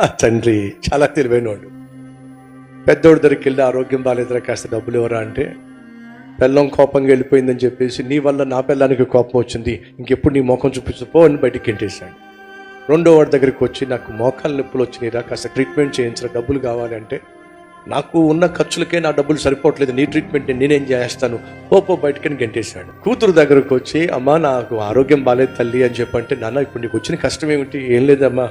తండ్రి చాలా తెలివైనవాడు. పెద్దోడి దగ్గరికి వెళ్ళి ఆరోగ్యం బాగాలేదురా కాస్త డబ్బులు ఇవ్వరా అంటే పెళ్ళం కోపంగా వెళ్ళిపోయిందని చెప్పేసి నీ వల్ల నా పిల్లానికి కోపం వచ్చింది ఇంకెప్పుడు నీ మొఖం చూపించపో అని బయటికి వెంటేశాడు రెండో వాడి దగ్గరికి వచ్చి నాకు మోకాలు నొప్పులు వచ్చినాయిరా కాస్త ట్రీట్మెంట్ చేయించరా డబ్బులు కావాలంటే నాకు ఉన్న ఖర్చులకే నా డబ్బులు సరిపోవట్లేదు నీ ట్రీట్మెంట్ నేనేం చేస్తాను పోపో బయటకి బయటకని గెంటేశాడు. కూతురు దగ్గరకు వచ్చి అమ్మా నాకు ఆరోగ్యం బాగాలేదు తల్లి అని చెప్పంటే నాన్న ఇప్పుడు నీకు వచ్చిన కష్టం ఏమిటి? ఏం లేదమ్మా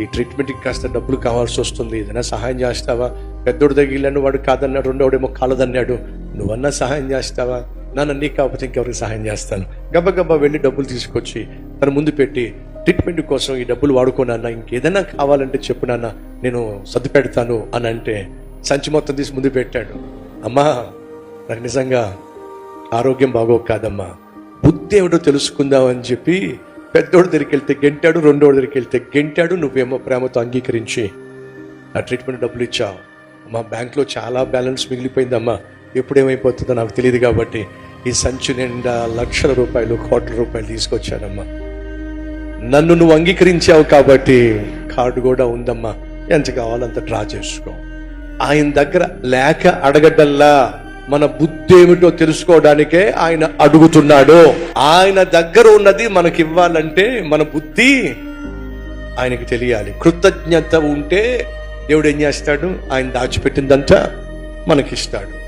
ఈ ట్రీట్మెంట్కి కాస్త డబ్బులు కావాల్సి వస్తుంది. ఏదైనా సహాయం చేస్తావా? పెద్దోడు దగ్గరను వాడు కాదన్నాడు రెండోడేమో కాలదన్నాడు. నువ్వన్నా సహాయం చేస్తావా? నాన్న నీకు కాకపోతే ఇంకెవరికి సహాయం చేస్తాను. గబగబా వెళ్ళి డబ్బులు తీసుకొచ్చి తన ముందు పెట్టి ట్రీట్మెంట్ కోసం ఈ డబ్బులు వాడుకోనన్న ఇంకేదైనా కావాలంటే చెప్పు నాన్న నేను సర్దు పెడతాను అని అంటే సంచి మొత్తం తీసి ముందు పెట్టాడు. అమ్మా నాకు నిజంగా ఆరోగ్యం బాగో కాదమ్మా. బుద్ధి ఏమిటో తెలుసుకుందాం అని చెప్పి పెద్దోడి దగ్గరికి వెళ్తే గెంటాడు రెండోడి దగ్గరికి వెళ్తే గెంటాడు నువ్వేమో ప్రేమతో అంగీకరించి నా ట్రీట్మెంట్ డబ్బులు ఇచ్చావు. మా బ్యాంక్లో చాలా బ్యాలెన్స్ మిగిలిపోయిందమ్మా. ఎప్పుడు ఏమైపోతుందో నాకు తెలియదు కాబట్టి ఈ సంచి నిండా లక్షల రూపాయలు కోట్ల రూపాయలు తీసుకొచ్చానమ్మా. నన్ను నువ్వు అంగీకరించావు కాబట్టి కార్డు కూడా ఉందమ్మా. ఎంత కావాలంత డ్రా చేసుకో. ఆయన దగ్గర లేక అడగడల్లా మన బుద్ధి ఏమిటో తెలుసుకోవడానికే ఆయన అడుగుతున్నాడు. ఆయన దగ్గర ఉన్నది మనకి ఇవ్వాలంటే మన బుద్ధి ఆయనకి తెలియాలి. కృతజ్ఞత ఉంటే దేవుడు ఏం చేస్తాడు? ఆయన దాచిపెట్టిందంతా మనకిస్తాడు.